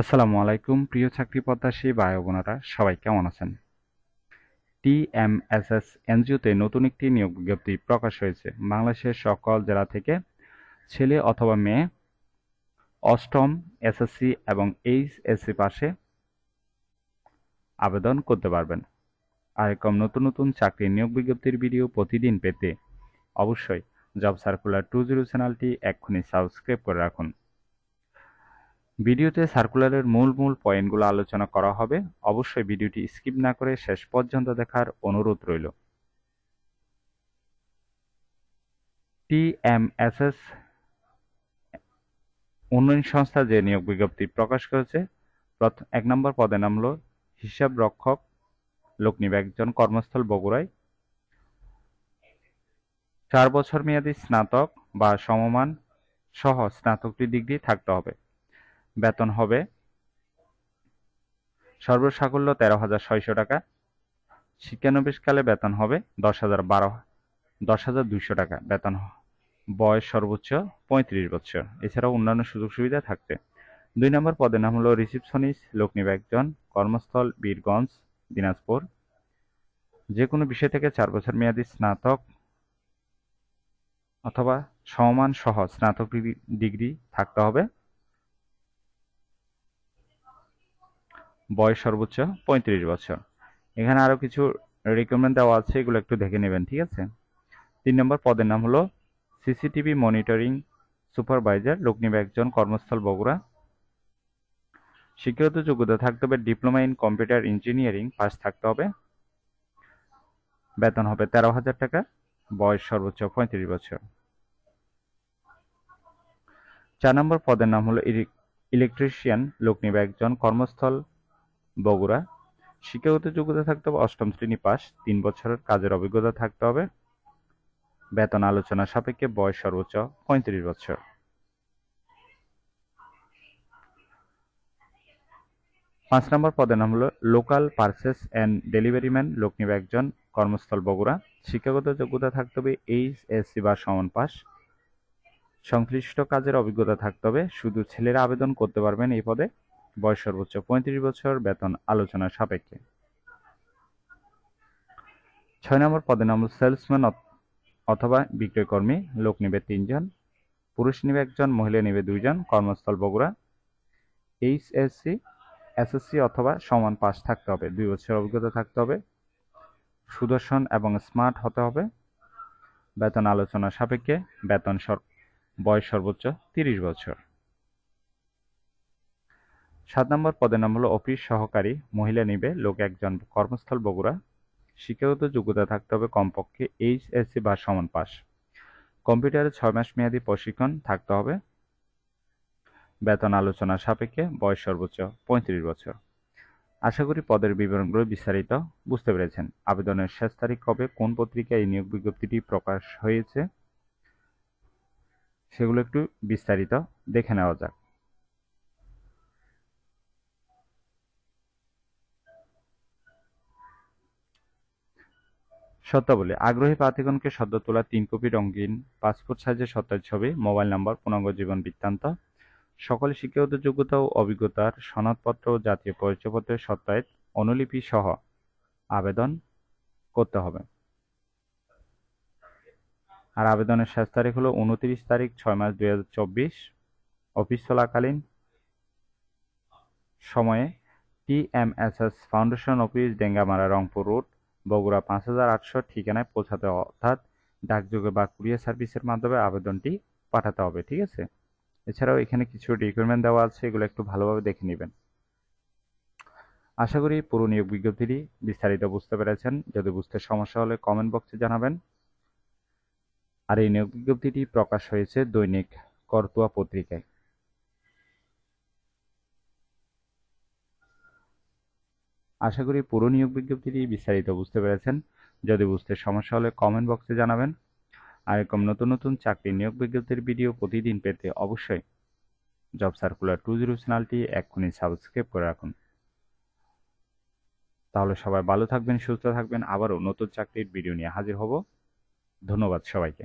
আসসালামু আলাইকুম, প্রিয় চাকরি প্রত্যাশী ভাই বোনেরা, সবাই কেমন আছেন? টিএমএসএস এনজিওতে নতুন একটি নিয়োগ বিজ্ঞপ্তি প্রকাশ হয়েছে। বাংলাদেশের সকল জেলা থেকে ছেলে অথবা মেয়ে অষ্টম এসএসসি এবং এইচ এইচএসসি পাশে আবেদন করতে পারবেন। আর এরকম নতুন নতুন চাকরির নিয়োগ বিজ্ঞপ্তির ভিডিও প্রতিদিন পেতে অবশ্যই জব সার্কুলার টু জিরো চ্যানেলটি এক্ষুনি সাবস্ক্রাইব করে রাখুন। ভিডিওতে সার্কুলারের মূল মূল পয়েন্টগুলো আলোচনা করা হবে। অবশ্যই ভিডিওটি স্কিপ না করে শেষ পর্যন্ত দেখার অনুরোধ রইল। টিএমএসএস, উন্নয়ন সংস্থা যে নিয়োগ বিজ্ঞপ্তি প্রকাশ করেছে এক নম্বর পদে নামল হিসাব রক্ষক লোক নিবে একজন কর্মস্থল বগুড়ায়। চার বছর মেয়াদী স্নাতক বা সমমান সহ স্নাতকটি ডিগ্রি থাকতে হবে। বেতন হবে। সর্বসাকুল্য তেরো হাজার ছয়শো টাকা। শিক্ষানবিশকালে বেতন হবে দশ হাজার বারো, দশ হাজার দুইশো টাকা বেতন। বয়স সর্বোচ্চ পঁয়ত্রিশ বছর। এছাড়াও অন্যান্য সুযোগ সুবিধা থাকবে দুই নম্বর পদের নাম হলো রিসিপশনিস্ট লোক নিবে একজন, কর্মস্থল, বীরগঞ্জ, দিনাজপুর। যে কোনো বিষয় থেকে চার বছর মেয়াদী স্নাতক অথবা সমমান সহ স্নাতক ডিগ্রি থাকতে হবে। বয়স সর্বোচ্চ পঁয়ত্রিশ বছর। এখানে আরও কিছু রিকমেন্ড দেওয়া আছে, এগুলো একটু দেখে নেবেন, ঠিক আছে? তিন নম্বর পদের নাম হলো সিসিটিভি মনিটরিং সুপারভাইজার লোক নিবে একজন কর্মস্থল বগুড়া। শিক্ষাগত যোগ্যতা থাকতে হবে, diploma in computer engineering, pass থাকতে হবে। বেতন হবে তেরো হাজার টাকা, বয়স সর্বোচ্চ পঁয়ত্রিশ বছর। চার নম্বর পদের নাম হলো ইলেকট্রিশিয়ান লোক নিবে একজন কর্মস্থল বগুড়া। শিক্ষাগত যোগ্যতা থাকতে হবে, অষ্টম শ্রেণি পাস তিন বছরের কাজের অভিজ্ঞতা থাকতে হবে। বেতন আলোচনা সাপেক্ষে বয়স সর্বোচ্চ পঁয়ত্রিশ বছর। পাঁচ নম্বর পদের নাম হলো local purchase and delivery man, লোক নিবে একজন, কর্মস্থল বগুড়া। শিক্ষাগত যোগ্যতা থাকতে হবে, এইচএসসি বা সমান পাস সংশ্লিষ্ট কাজের অভিজ্ঞতা থাকতে হবে, শুধু ছেলেরা আবেদন করতে পারবেন এই পদে। বয়স সর্বোচ্চ পঁয়ত্রিশ বছর, বেতন আলোচনা সাপেক্ষে। ছয় নম্বর পদে নাম সেলসম্যান অথবা বিক্রয়কর্মী, লোক নেবে তিনজন, পুরুষ নেবে একজন, মহিলা নেবে দুইজন, কর্মস্থল বগুড়া। এইচ এইচএসসি এসএসসি অথবা সমান পাস থাকতে হবে, দুই বছর অভিজ্ঞতা থাকতে হবে। সুদর্শন এবং স্মার্ট হতে হবে। বেতন আলোচনা সাপেক্ষে, বেতন বয়স সর্বোচ্চ তিরিশ বছর। সাত নম্বর পদের নাম হলো অফিস সহকারী, মহিলা নিবে, লোক একজন কর্মস্থল বগুড়া। শিক্ষাগত যোগ্যতা থাকতে হবে কমপক্ষে এইচএসসি বা সমান পাস কম্পিউটারে ছয় মাস মেয়াদী প্রশিক্ষণ থাকতে হবে। বেতন আলোচনা সাপেক্ষে বয়স সর্বোচ্চ পঁয়ত্রিশ বছর। আশা করি পদের বিবরণগুলো বিস্তারিত বুঝতে পেরেছেন। আবেদনের শেষ তারিখ কবে, কোন পত্রিকায় এই নিয়োগ বিজ্ঞপ্তিটি প্রকাশ হয়েছে, সেগুলো একটু বিস্তারিত দেখে নেওয়া যাক। শর্তাবলী আগ্রহী প্রার্থীগণকে সদ্য তোলা তিন কপি রঙিন পাসপোর্ট সাইজের সত্তার ছবি, মোবাইল নম্বর, পূর্ণাঙ্গ জীবন বৃত্তান্ত, সকল শিক্ষাগত যোগ্যতা ও অভিজ্ঞতার সনদপত্র ও জাতীয় পরিচয়পত্রের সত্তায় অনুলিপি সহ আবেদন করতে হবে। আর আবেদনের শেষ তারিখ হলো উনত্রিশ তারিখ ছয় মাস দুই হাজার চব্বিশ। অফিস চলাকালীন সময়ে TMSS foundation office, Dengamara, Rangpur road Bogura পাঁচ হাজার আটশো ঠিকানায় পৌঁছাতে অর্থাৎ ডাকযোগে বা কুরিয়ার সার্ভিসের মাধ্যমে আবেদনটি পাঠাতে হবে, ঠিক আছে? এছাড়াও এখানে কিছু রিকোয়ারমেন্ট দেওয়া আছে, এগুলো একটু ভালোভাবে দেখে নেবেন। আশা করি পুরো নিয়োগ বিজ্ঞপ্তিটি বিস্তারিত বুঝতে পেরেছেন। যদি বুঝতে সমস্যা হলে কমেন্ট বক্সে জানাবেন। আর এই নিয়োগ বিজ্ঞপ্তিটি প্রকাশ হয়েছে দৈনিক করতুয়া পত্রিকায়। আশা করি পুরো নিয়োগ বিজ্ঞপ্তিটি বিস্তারিত বুঝতে পেরেছেন। যদি বুঝতে সমস্যা হলে কমেন্ট বক্সে জানাবেন। আর এরকম নতুন নতুন চাকরি নিয়োগ বিজ্ঞপ্তির ভিডিও প্রতিদিন পেতে অবশ্যই জব সার্কুলার টু জিরো চ্যানেলটি এক্ষুনি সাবস্ক্রাইব করে রাখুন। তাহলে সবাই ভালো থাকবেন, সুস্থ থাকবেন। আবারও নতুন চাকরির ভিডিও নিয়ে হাজির হব। ধন্যবাদ সবাইকে।